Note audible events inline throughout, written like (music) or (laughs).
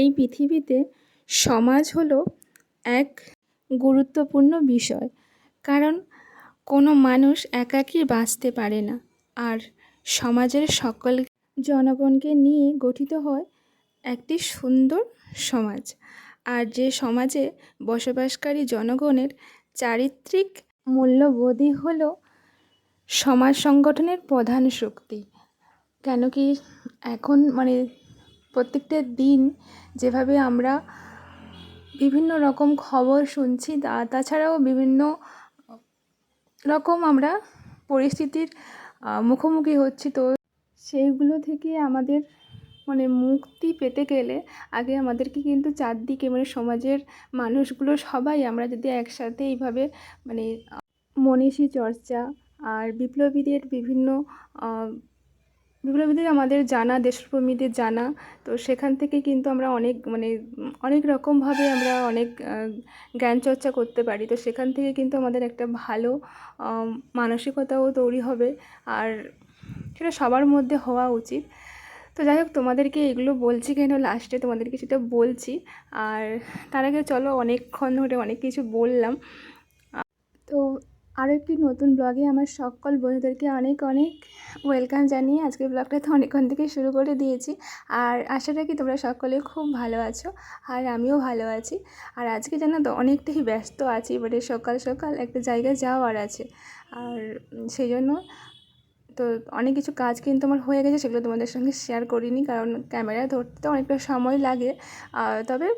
এই পৃথিবীতে সমাজ হলো এক গুরুত্বপূর্ণ বিষয়। কারণ কোনো মানুষ একাকী বাঁচতে পারে না। আর সমাজের সকল জনগণকে নিয়ে গঠিত হয় একটি সুন্দর সমাজ। আর যে সমাজে বসবাসকারী জনগণের চারিত্রিক মূল্যবোধই হলো সমাজ সংগঠনের প্রধান শক্তি। কেন কি এখন মানে প্রত্যেকটা দিন যেভাবে আমরা বিভিন্ন রকম খবর শুনছি, তা, তাছাড়াও বিভিন্ন রকম আমরা পরিস্থিতির মুখোমুখি হচ্ছি। তো সেইগুলো থেকে আমাদের মানে মুক্তি পেতে গেলে আগে আমাদেরকে কিন্তু চারদিকে মানে সমাজের মানুষগুলো সবাই আমরা যদি একসাথে এইভাবে মানে মনীষী চর্চা আর বিপ্লবীদের বিভিন্ন বিপ্লবীদের আমাদের জানা, দেশপ্রেমীদের জানা। তো সেখান থেকে কিন্তু আমরা অনেক মানে অনেক রকমভাবে আমরা অনেক জ্ঞান চর্চা করতে পারি। তো সেখান থেকে কিন্তু আমাদের একটা ভালো মানসিকতাও তৈরি হবে। আর সেটা সবার মধ্যে হওয়া উচিত। তো যাই হোক, তোমাদেরকে এগুলো বলছি কেন লাস্টে তোমাদেরকে সেটা বলছি। আর তার আগে চলো অনেকক্ষণ ধরে অনেক কিছু বললাম। তো আরও একটি নতুন ব্লগে আমার সকল বন্ধুদেরকে অনেক অনেক ওয়েলকাম জানিয়ে আজকের ব্লগটা তো অনেকক্ষণ থেকে শুরু করে দিয়েছি। আর আশা রাখি তোমরা সকলে খুব ভালো আছো আর আমিও ভালো আছি। আর আজকে জানো তো অনেকটাই ব্যস্ত আছি এবারে সকাল সকাল একটা জায়গায় যাওয়ার আছে। আর সেই জন্য তো অনেক কিছু কাজ কিন্তু আমার হয়ে গেছে, সেগুলো তোমাদের সঙ্গে শেয়ার করিনি কারণ ক্যামেরা ধরতে অনেকটা সময় লাগে। তবে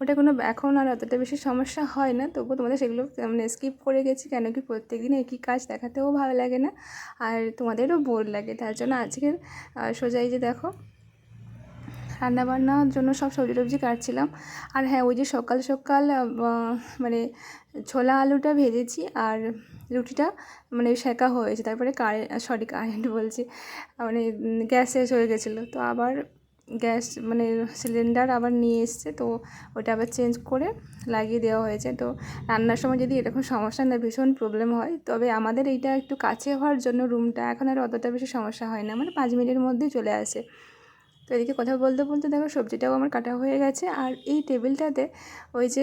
ওটা কোনো, এখন আর অতটা বেশি সমস্যা হয় না, তবুও তোমাদের সেগুলো মানে স্কিপ করে গেছি, কেন কি প্রত্যেক দিন একই কাজ দেখাতেও ভালো লাগে না, আর তোমাদেরও বোর লাগে, তার জন্য আজকের সোজাই যে দেখো রান্নাবান্নার জন্য সব সবজি টবজি কাটছিলাম। আর হ্যাঁ ওই যে সকাল সকাল মানে ছোলা আলুটা ভেজেছি আর রুটিটা মানে সেকা হয়েছে। তারপরে কারেন্ট সরি কারেন্ট বলছি মানে গ্যাস শেষ হয়ে গেছিল। তো আবার গ্যাস মানে সিলিন্ডার আবার নিয়ে এসছে। তো ওটা আবার চেঞ্জ করে লাগিয়ে দেওয়া হয়েছে। তো রান্নার সময় যদি এরকম সমস্যা না, ভীষণ প্রবলেম হয়, তবে আমাদের এইটা একটু কাছে হওয়ার জন্য রুমটা এখন আর অতটা বেশি সমস্যা হয় না। মানে পাঁচ মিনিটের মধ্যেই চলে আসে। তো এদিকে কথা বলতে বলতে দেখো সবজিটাও আমার কাটা হয়ে গেছে আর এই টেবিলটাতে ওই যে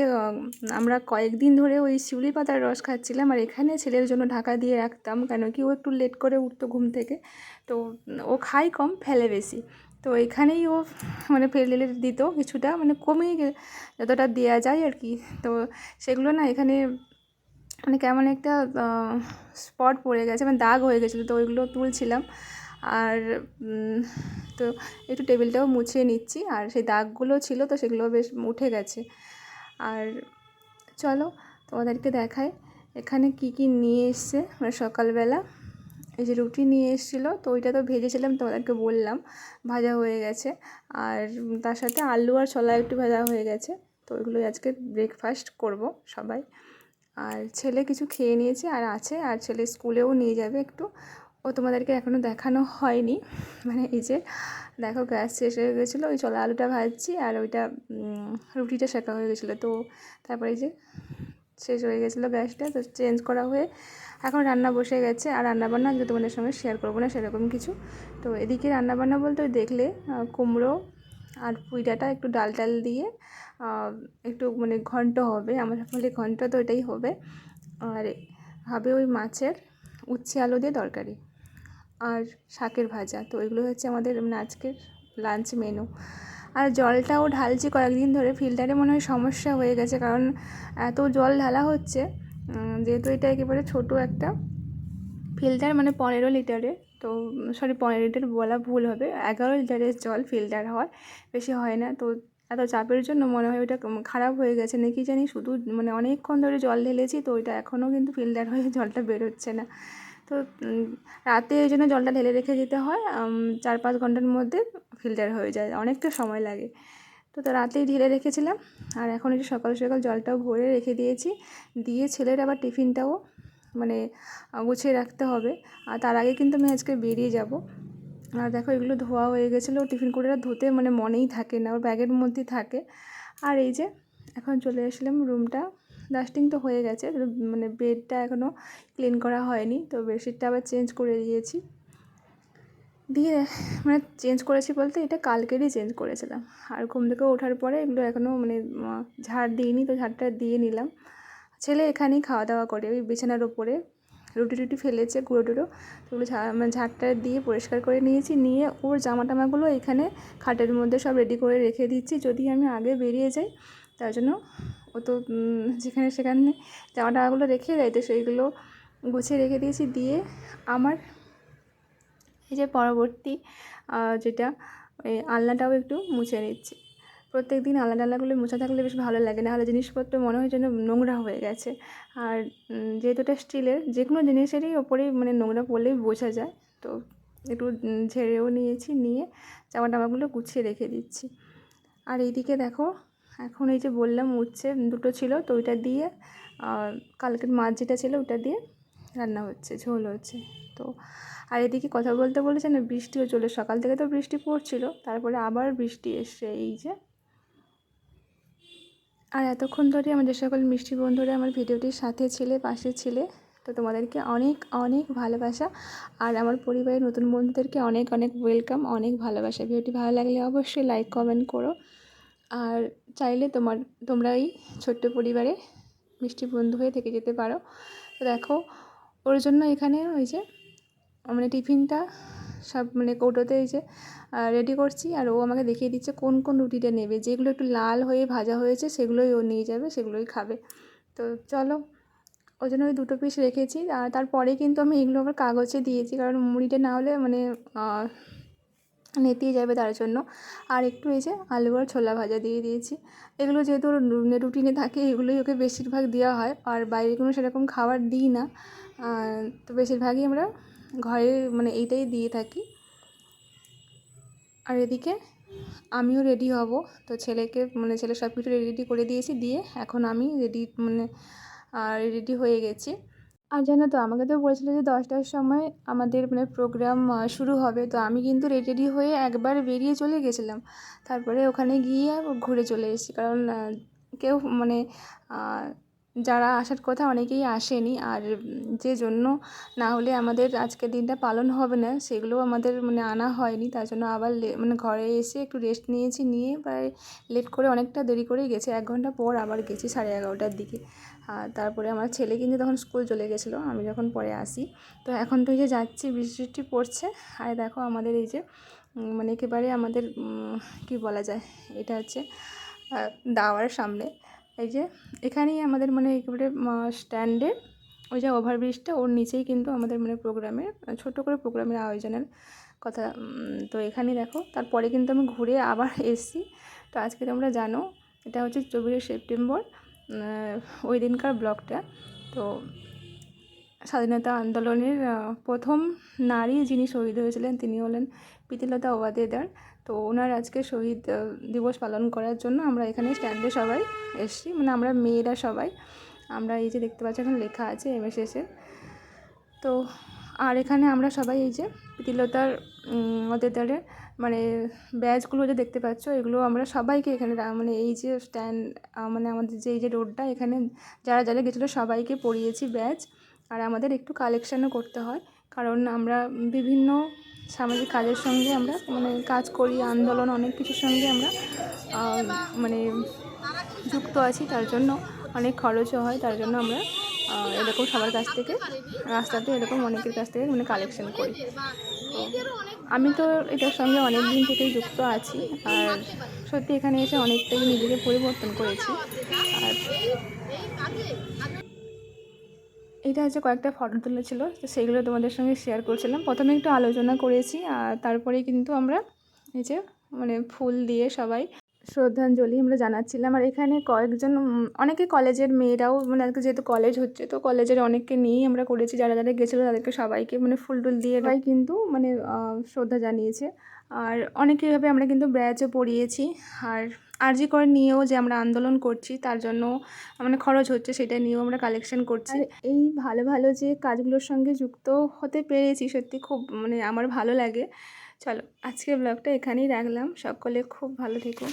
আমরা কয়েকদিন ধরে ওই শিউলি পাতার রস খাচ্ছিলাম আর এখানে ছেলের জন্য ঢাকা দিয়ে রাখতাম কেন কি ও একটু লেট করে উঠতো ঘুম থেকে। তো ও খাই কম, ফেলে বেশি। তো এখানেই ও মানে ফেলে দিত কিছুটা মানে কমিয়ে যতটা দেওয়া যায় আর কি। তো সেগুলো না এখানে মানে কেমন একটা স্পট পড়ে গেছে মানে দাগ হয়ে গেছিল। তো ওইগুলো তুলছিলাম। আর তো একটু টেবিলটাও মুছিয়ে নিচ্ছি। আর সেই দাগগুলো ছিল তো সেগুলো বেশ উঠে গেছে। আর চলো তোমাদেরকে দেখায় এখানে কি কি নিয়ে এসছে। মানে সকালবেলা এই যে রুটি নিয়ে এসেছিল, তো ওইটা তো ভেজেছিলাম, তোমাদেরকে বললাম, ভাজা হয়ে গেছে। আর তার সাথে আলু আর ছোলা একটু ভাজা হয়ে গেছে, তো ওইগুলোই আজকে ব্রেকফাস্ট করব সবাই। আর ছেলে কিছু খেয়ে নিয়েছে আর আছে, আর ছেলে স্কুলেও নিয়ে যাবে একটু। ও তোমাদেরকে এখনও দেখানো হয়নি। মানে এই যে, দেখো গ্যাস শেষ হয়ে গেছিল, ওই চলা আলুটা ভাজছি আর ওইটা রুটিটা শেখা হয়ে গেছিল। তো তারপরে এই যে শেষ হয়ে গেছিল গ্যাসটা, তো চেঞ্জ করা হয়ে এখন রান্না বসে গেছে। আর রান্নাবান্না আজকে তোমাদের সঙ্গে শেয়ার করব না, সেরকম কিছু। তো এদিকে রান্নাবান্না বলতে দেখলে কুমড়ো আর পুইডাটা একটু ডাল টাল দিয়ে একটু মানে ঘন্ট হবে। আমার ফলে ঘন্ট, তো এটাই হবে। আর হবে ওই মাছের উচ্ছে আলু দিয়ে তরকারি। আর শাকের ভাজা। তো এগুলো হচ্ছে আমাদের আজকের লাঞ্চ মেনু আর জলটাও ঢালছি কয়েকদিন ধরে। ফিল্টারে মনে হয় সমস্যা হয়ে গেছে কারণ এত জল ঢালা হচ্ছে। যেহেতু এটা একেবারে ছোটো একটা ফিল্টার মানে পনেরো লিটারে তো সরি পনেরো লিটার বলা ভুল হবে। এগারো লিটারের জল ফিল্টার হয় বেশি হয় না। তো এত চাপের জন্য মনে হয় ওইটা খারাপ হয়ে গেছে। নাকি জানি শুধু মানে অনেকক্ষণ ধরে জল ঢেলেছি, তো ওইটা এখনও কিন্তু ফিল্টার হয়ে জলটা বেরোচ্ছে না। তো রাতে ওই জন্য জলটা ঢেলে রেখে দিতে হয়। চার পাঁচ ঘণ্টার মধ্যে ফিল্টার হয়ে যায়। অনেকটা সময় লাগে। তো তো রাতেই ঢেলে রেখেছিলাম। আর এখন একটু সকাল সকাল জলটাও ভরে রেখে দিয়েছি। দিয়ে ছেলের আবার টিফিনটাও মানে গুছিয়ে রাখতে হবে। আর তার আগে কিন্তু আমি আজকে বেরিয়ে যাব। আর দেখো এগুলো ধোয়া হয়ে গেছিল। টিফিন করে ধুতে মানে মনেই থাকে না। ওর ব্যাগের মধ্যেই থাকে। আর এই যে, এখন চলে আসলাম রুমটা। ডাস্টিং তো হয়ে গেছে মানে বেডটা এখনও ক্লিন করা হয়নি, তো বেডশিটটা আবার চেঞ্জ করে দিয়েছি। দিয়ে মানে চেঞ্জ করেছি বলতে এটা কালকেরই চেঞ্জ করেছিলাম। আর ঘুম থেকে ওঠার পরে এগুলো এখনও মানে ঝাড় দিইনি, তো ঝাড়টা দিয়ে নিলাম। ছেলে এখানেই খাওয়া দাওয়া করে, ওই বিছানার ওপরে। রুটি টুটি ফেলেছে, গুঁড়ো টুড়ো, তো ওগুলো মানে ঝাড়টা দিয়ে পরিষ্কার করে নিয়েছি, নিয়ে ওর জামা টামাগুলো এখানে খাটের মধ্যে সব রেডি করে রেখে দিচ্ছি। যদি আমি আগে বেরিয়ে যাই তার জন্য ও তো যেখানে সেখানে জামা টামাগুলো রেখে দেয়, তো সেইগুলো গুছিয়ে রেখে দিয়েছি দিয়ে আমার এই যে পরবর্তী যেটা, ওই আলনাটাও একটু মুছে নিচ্ছি। প্রত্যেক দিন আলনা টালনাগুলো মোছা থাকলে বেশ ভালো লাগে, নাহলে জিনিসপত্র মনে হয় যেন নোংরা হয়ে গেছে। আর যেহেতু এটা স্টিলের যে কোনো জিনিসেরই ওপরেই মানে নোংরা পড়লেই বোঝা যায়। তো একটু ঝেড়েও নিয়েছি, নিয়ে জামা টামাগুলো গুছিয়ে রেখে দিচ্ছি। আর এইদিকে দেখো এখন এই যে বললাম উচ্ছে দুটো ছিল তো ওইটা দিয়ে কালকের মাছ যেটা ছিল ওটা দিয়ে রান্না হচ্ছে, ঝোল হচ্ছে। তো আর এদিকে কথা বলতে বলেছে না, বৃষ্টিও চলে, সকাল থেকে তো বৃষ্টি পড়ছিল, তারপরে আবার বৃষ্টি এসছে এই যে। আর এতক্ষণ ধরে আমার যে সকল মিষ্টি বন্ধুরা আমার ভিডিওটির সাথে ছিলে, পাশে ছিলে, তো তোমাদেরকে অনেক অনেক ভালোবাসা। আর আমার পরিবারের নতুন বন্ধুদেরকে অনেক অনেক ওয়েলকাম অনেক ভালোবাসা। ভিডিওটি ভালো লাগলে অবশ্যই লাইক কমেন্ট করো। আর চাইলে তোমার, তোমরা এই ছোট্ট পরিবারে মিষ্টি বন্ধু হয়ে থেকে যেতে পারো। তো দেখো, ওর জন্য এখানে ওই যে মানে টিফিনটা সব মানে কৌটোতে এই যে রেডি করছি। আর ও আমাকে দেখিয়ে দিচ্ছে কোন কোন রুটিটা নেবে। যেগুলো একটু লাল হয়ে ভাজা হয়েছে, সেগুলোই ও নিয়ে যাবে, সেগুলোই খাবে। তো চলো ওই জন্য ওই দুটো পিস রেখেছি। আর তারপরে কিন্তু আমি এগুলো আবার কাগজে দিয়েছি। কারণ মুড়িটা না হলে মানে নেতিয়ে যাবে তার জন্য। আর একটু এই যে আলু আর ছোলা ভাজা দিয়ে দিয়েছি। এগুলো যেহেতু ওর রুটিনে থাকে, এগুলোই ওকে বেশিরভাগ দেওয়া হয়। আর বাইরে কোনো সেরকম খাবার দিই না। তো বেশিরভাগই আমরা ঘরে মানে এইটাই দিয়ে থাকি। আর এদিকে আমিও রেডি হব। তো ছেলেকে মানে ছেলে সব কিছু রেডি করে দিয়েছি। দিয়ে এখন আমি রেডি মানে রেডি হয়ে গেছি। আর জানো তো, আমাকে তো বলেছিলো যে দশটার সময় আমাদের মানে প্রোগ্রাম শুরু হবে। তো আমি কিন্তু রেডি হয়ে একবার বেরিয়ে চলে গেছিলাম। তারপরে ওখানে গিয়ে ঘুরে চলে এসেছি। কারণ কেউ মানে যারা আসার কথা অনেকেই আসেনি আর যে জন্য না হলে আমাদের আজকের দিনটা পালন হবে না সেগুলো আমাদের মানে আনা হয়নি। তার জন্য আবার মানে ঘরে এসে একটু রেস্ট নিয়েছি, নিয়ে প্রায় লেট করে অনেকটা দেরি করেই গেছে। এক ঘণ্টা পর আবার গেছি সাড়ে এগারোটার দিকে। আর তারপরে আমার ছেলে কিন্তু তখন স্কুল চলে গেছিল, আমি যখন পরে আসি। তো এখন তো এই যে যাচ্ছি, বৃষ্টি পড়ছে। আর দেখো আমাদের এই যে মানে একেবারে আমাদের কি বলা যায়, এটা হচ্ছে দাওয়ার সামনে। এই যে এখানেই আমাদের মানে একেবারে স্ট্যান্ডে ওই যে ওভারব্রিজটা ওর নিচেই কিন্তু আমাদের মানে প্রোগ্রামের ছোট করে প্রোগ্রামের আয়োজনের কথা। তো এখানেই দেখো, তারপরে কিন্তু আমি ঘুরে আবার (laughs) এসেছি। তো আজকে তোমরা জানো, এটা হচ্ছে চব্বিশে সেপ্টেম্বর ওই দিনকার ব্লগটা। তো স্বাধীনতা আন্দোলনের প্রথম নারী যিনি শহীদ হয়েছিলেন, তিনি হলেন প্রীতিলতা ওয়াদেদার তো ওনার আজকে শহীদ দিবস পালন করার জন্য আমরা এখানে স্ট্যান্ডে সবাই এসেছি। মানে আমরা মেয়েরা সবাই। আমরা এই যে দেখতে পাচ্ছি এখানে লেখা আছে এমএসএসের তো আর এখানে আমরা সবাই এই যে প্রীতিলতার উম, ওয়াদেদারের মানে ব্যাচগুলো যে দেখতে পাচ্ছ এগুলো আমরা সবাইকে এখানে মানে এই যে স্ট্যান্ড মানে আমাদের যে এই যে রোডটা এখানে যারা যারা গেছিল সবাইকে পরিয়েছি ব্যাচ। আর আমাদের একটু কালেকশানও করতে হয়। কারণ আমরা বিভিন্ন সামাজিক কাজের সঙ্গে আমরা মানে কাজ করি, আন্দোলন, অনেক কিছুর সঙ্গে আমরা মানে যুক্ত আছি, তার জন্য অনেক খরচও হয়, তার জন্য আমরা এরকম সবার কাছ থেকে, রাস্তাতে এরকম অনেকের কাছ থেকে মানে কালেকশন করি। আমি তো এটার সঙ্গে অনেক দিন থেকেই যুক্ত আছি, আর সত্যি এখানে এসে অনেকটাই নিজেকে পরিবর্তন করেছি। আর এটা হচ্ছে কয়েকটা ফটো তুলেছিল, তো সেইগুলো তোমাদের সঙ্গে শেয়ার করছিলাম। প্রথমে একটু আলোচনা করেছি, আর তারপরে কিন্তু আমরা এই যে মানে ফুল দিয়ে সবাই শ্রদ্ধাঞ্জলি আমরা জানাচ্ছিলাম। আর এখানে কয়েকজন অনেকে কলেজের মেয়েরাও মানে আজকে যেহেতু কলেজ হচ্ছে, তো কলেজের অনেককে নিয়েই আমরা করেছি। যারা যারা গেছিল তাদেরকে সবাইকে মানে ফুল টুল দিয়ে সবাই কিন্তু মানে শ্রদ্ধা জানিয়েছে। আর অনেকে এভাবে আমরা কিন্তু ব্যাচও পড়িয়েছি। আর আরজি করে নিয়েও যে আমরা আন্দোলন করছি, তার জন্য মানে খরচ হচ্ছে, সেটা নিয়েও আমরা কালেকশন করছি। এই ভালো ভালো যে কাজগুলোর সঙ্গে যুক্ত হতে পেরেছি, সত্যি খুব মানে আমার ভালো লাগে। চলো, আজকের ব্লগটা এখানেই রাখলাম। সকলে খুব ভালো থেকো।